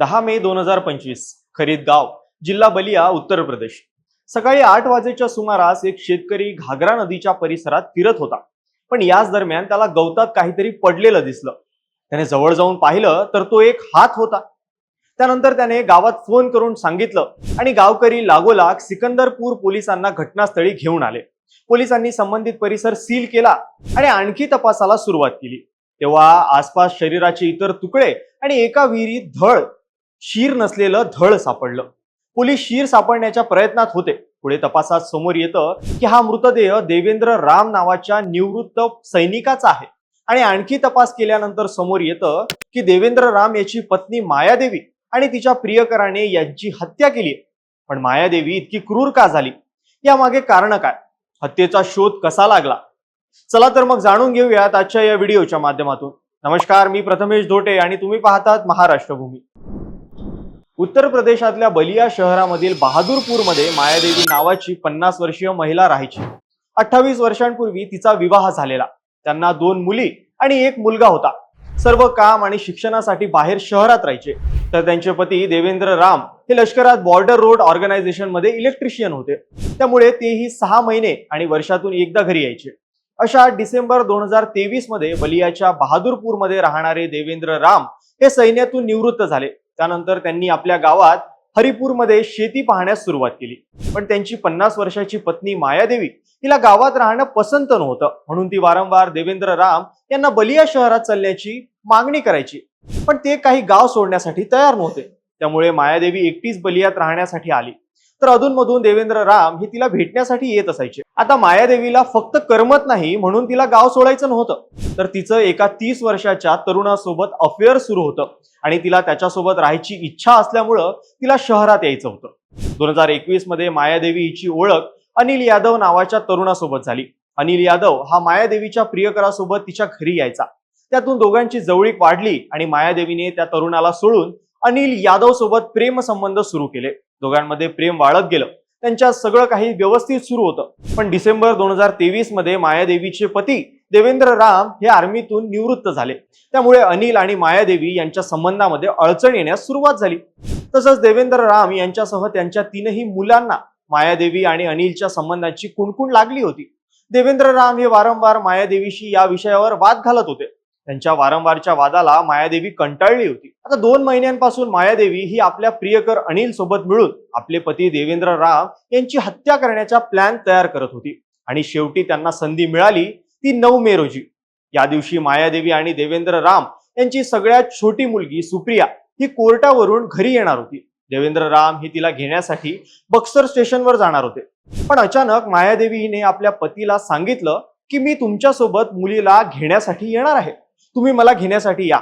दहा मे दोन हजार पंचवीस खरीद गाव जिल्हा बलिया उत्तर प्रदेश. सकाळी आठ वाजेच्या सुमारास एक शेतकरी घागरा नदीच्या परिसरात फिरत होता. पण याच दरम्यान त्याला गवतात काहीतरी पडलेलं दिसलं. त्याने जवळ जाऊन पाहिलं तर तो एक हात होता. त्यानंतर त्याने गावात फोन करून सांगितलं आणि गावकरी लागोलाग सिकंदरपूर पोलिसांना घटनास्थळी घेऊन आले. पोलिसांनी संबंधित परिसर सील केला आणि आणखी तपासाला सुरुवात केली. तेव्हा आसपास शरीराचे इतर तुकडे आणि एका विहिरीत धड शीर नसलेलं धड सापडलं. पोलीस शीर सापडण्याच्या प्रयत्नात होते. पुढे तपासात समोर येतं की हा मृतदेह देवेंद्र राम नावाच्या निवृत्त सैनिकाचा आहे. आणि आणखी तपास केल्यानंतर समोर येतं की देवेंद्र राम याची पत्नी मायादेवी आणि तिच्या प्रियकराने यांची हत्या केली पण मायादेवी इतकी क्रूर का झाली? यामागे कारण काय? हत्येचा शोध कसा लागला? चला तर मग जाणून घेऊयात आजच्या या व्हिडिओच्या माध्यमातून. नमस्कार मी प्रथमेश धोटे आणि तुम्ही पाहतात महाराष्ट्र भूमी उत्तर प्रदेशातल्या बलिया शहरामधील बहादूरपूरमध्ये मायादेवी नावाची पन्नास वर्षीय महिला राहायची. अठ्ठावीस वर्षांपूर्वी तिचा विवाह झालेला. त्यांना दोन मुली आणि एक मुलगा होता. सर्व काम आणि शिक्षणासाठी बाहेर शहरात राहायचे. तर त्यांचे पती देवेंद्र राम हे लष्करात बॉर्डर रोड ऑर्गनायझेशनमध्ये इलेक्ट्रिशियन होते. त्यामुळे तेही सहा महिने आणि वर्षातून एकदा घरी यायचे. अशा डिसेंबर दोन हजार तेवीसमध्ये बलियाच्या बहादूरपूरमध्ये राहणारे देवेंद्र राम हे सैन्यातून निवृत्त झाले. त्यानंतर त्यांनी आपल्या गावात हरिपूरमध्ये शेती पाहण्यास सुरुवात केली. पण त्यांची पन्नास वर्षाची पत्नी मायादेवी तिला गावात राहणं पसंत नव्हतं. म्हणून ती वारंवार देवेंद्र राम यांना बलिया शहरात चालण्याची मागणी करायची. पण ते काही गाव सोडण्यासाठी तयार नव्हते. त्यामुळे मायादेवी एकटीच बलियात राहण्यासाठी आली. तर अधूनमधून देवेंद्र राम हे तिला भेटण्यासाठी येत असायचे. आता मायादेवीला फक्त करमत नाही म्हणून तिला गाव सोडायचं नव्हतं. तर तिचं एका तीस वर्षाच्या तरुणासोबत अफेअर सुरू होतं. आणि तिला त्याच्यासोबत राहायची इच्छा असल्यामुळं तिला शहरात यायचं होतं. दोन हजार एकवीसमध्ये मायादेवी हिची ओळख अनिल यादव नावाच्या तरुणासोबत झाली. अनिल यादव हा मायादेवीच्या प्रियकरासोबत तिच्या घरी यायचा. त्यातून दोघांची जवळीक वाढली आणि मायादेवीने त्या तरुणाला सोडून अनिल यादव सोबत प्रेम संबंध सुरू केले. दोघांमध्ये प्रेम वाढत गेलं. त्यांच्या सगळं काही व्यवस्थित सुरू होतं. पण डिसेंबर दोन हजार तेवीसमध्ये मायादेवीचे पती देवेंद्र राम हे आर्मीतून निवृत्त झाले. त्यामुळे अनिल आणि मायादेवी यांच्या संबंधामध्ये अडचण येण्यास सुरुवात झाली. तसंच देवेंद्र राम यांच्यासह त्यांच्या तीनही मुलांना मायादेवी आणि अनिलच्या संबंधाची कुणकुण लागली होती. देवेंद्र राम हे वारंवार मायादेवीशी या विषयावर वाद घालत होते. त्यांच्या वारंवारच्या वादाला मायादेवी कंटाळली होती. आता दोन महिन्यांपासून मायादेवी ही आपल्या प्रियकर अनिल सोबत मिळून आपले पती देवेंद्र राम यांची हत्या करण्याचा प्लॅन तयार करत होती. आणि शेवटी त्यांना संधी मिळाली ती नऊ मे रोजी. या दिवशी मायादेवी आणि देवेंद्र राम यांची सगळ्यात छोटी मुलगी सुप्रिया ही कोर्टावरून घरी येणार होती. देवेंद्र राम हे तिला घेण्यासाठी बक्सर स्टेशनवर जाणार होते. पण अचानक मायादेवी हिने आपल्या पतीला सांगितलं की मी तुमच्यासोबत मुलीला घेण्यासाठी येणार आहे. तुम्ही मला घेण्यासाठी या.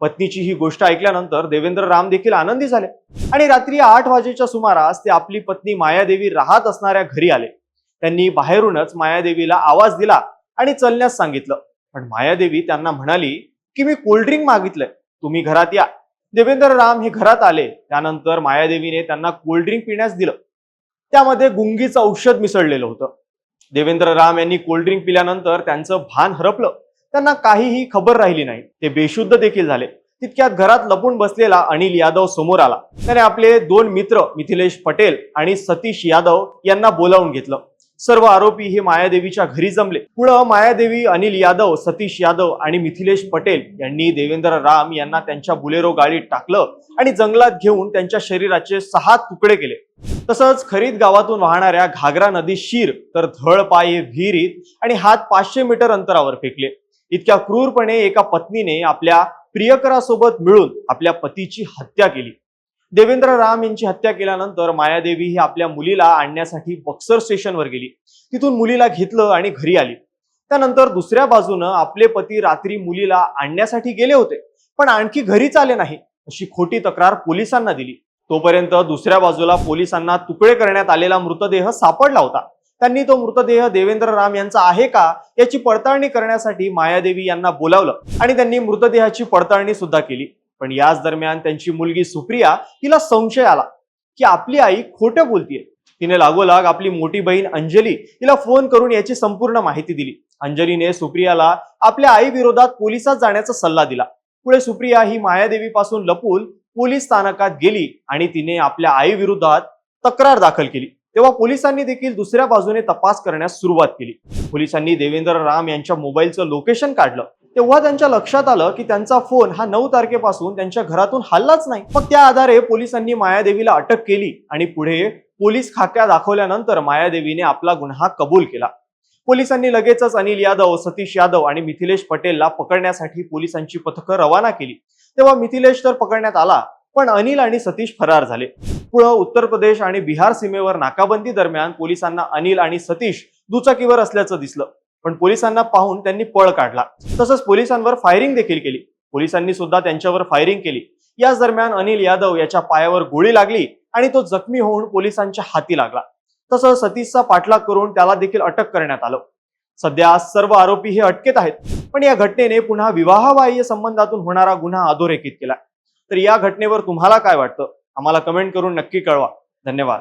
पत्नीची ही गोष्ट ऐकल्यानंतर देवेंद्र राम देखील आनंदी झाले. आणि रात्री आठ वाजेच्या सुमारास ते आपली पत्नी मायादेवी राहत असणाऱ्या घरी आले. त्यांनी बाहेरूनच मायादेवीला आवाज दिला आणि चलण्यास सांगितलं. पण मायादेवी त्यांना म्हणाली की मी कोल्ड्रिंक मागितलंय. तुम्ही घरात या. देवेंद्र राम हे घरात आले. त्यानंतर मायादेवीने त्यांना कोल्ड्रिंक पिण्यास दिलं. त्यामध्ये गुंगीचं औषध मिसळलेलं होतं. देवेंद्र राम यांनी कोल्ड्रिंक पिल्यानंतर त्यांचं भान हरपलं. त्यांना काहीही खबर राहिली नाही. ते बेशुद्ध देखील झाले. तितक्यात घरात लपून बसलेला अनिल यादव समोर आला. त्याने आपले दोन मित्र मिथिलेश पटेल आणि सतीश यादव यांना बोलावून घेतलं. सर्व आरोपी हे मायादेवीच्या घरी जमले. पुढं मायादेवी अनिल यादव सतीश यादव आणि मिथिलेश पटेल यांनी देवेंद्र राम यांना त्यांच्या बुलेरो गाडीत टाकलं आणि जंगलात घेऊन त्यांच्या शरीराचे सहा तुकडे केले. तसंच खरीद गावातून वाहणाऱ्या घागरा नदी शीर तर धळ पाय विहिरीत आणि हात पाचशे मीटर अंतरावर फेकले. इतक्या क्रूरपणे एका पत्नीने आपल्या प्रियकरासोबत मिळून आपल्या पतीची हत्या केली. देवेंद्र राम यांची हत्या केल्यानंतर मायादेवी ही आपल्या मुलीला आणण्यासाठी बक्सर स्टेशनवर गेली. तिथून मुलीला घेतलं आणि घरी आली. त्यानंतर दुसऱ्या बाजूनं आपले पती रात्री मुलीला आणण्यासाठी गेले होते पण आणखी घरीच आले नाही अशी खोटी तक्रार पोलिसांना दिली. तोपर्यंत दुसऱ्या बाजूला पोलिसांना तुकडे करण्यात आलेला मृतदेह सापडला होता. त्यांनी तो मृतदेह देवेंद्र राम यांचा आहे का याची पडताळणी करण्यासाठी मायादेवी यांना बोलावलं आणि त्यांनी मृतदेहाची पडताळणी सुद्धा केली. पण याच दरम्यान त्यांची मुलगी सुप्रिया तिला संशय आला की आपली आई खोटं बोलतीये. तिने लागोलाग आपली मोठी बहीण अंजली तिला फोन करून याची संपूर्ण माहिती दिली. अंजलीने सुप्रियाला आपल्या आई विरोधात पोलिसात जाण्याचा सल्ला दिला. पुढे सुप्रिया ही मायादेवी पासून लपून पोलीस स्थानकात गेली आणि तिने आपल्या आई विरोधात तक्रार दाखल केली. तेव्हा पोलिसांनी देखील दुसऱ्या बाजूने तपास करण्यास सुरुवात केली. पोलिसांनी देवेंद्र राम यांच्या मोबाईलचं लोकेशन काढलं. तेव्हा त्यांच्या लक्षात आलं की त्यांचा फोन हा नऊ तारखेपासून त्यांच्या घरातून हल्लाच नाही. मग त्या आधारे पोलिसांनी मायादेवीला अटक केली आणि पुढे पोलीस खाक्या दाखवल्यानंतर मायादेवीने आपला गुन्हा कबूल केला. पोलिसांनी लगेचच अनिल यादव सतीश यादव आणि मिथिलेश पटेलला पकडण्यासाठी पोलिसांची पथकं रवाना केली. तेव्हा मिथिलेश तर पकडण्यात आला पण अनिल आणि सतीश फरार झाले. पुढं उत्तर प्रदेश आणि बिहार सीमेवर नाकाबंदी दरम्यान पोलिसांना अनिल आणि सतीश दुचाकीवर असल्याचं दिसलं. पण पोलिसांना पाहून त्यांनी पळ काढला. तसंच पोलिसांवर फायरिंग देखील केली. पोलिसांनी सुद्धा त्यांच्यावर फायरिंग केली. याच दरम्यान अनिल यादव याच्या पायावर गोळी लागली आणि तो जखमी होऊन पोलिसांच्या हाती लागला. तसंच सतीशचा पाठलाग करून त्याला देखील अटक करण्यात आलं. सध्या सर्व आरोपी हे अटकेत आहेत. पण या घटनेने पुन्हा विवाहबाह्य संबंधातून होणारा गुन्हा अधोरेखित केला. तर या घटनेवर तुम्हाला काय वाटतं? आम्हाला कमेंट करून नक्की कळवा. धन्यवाद.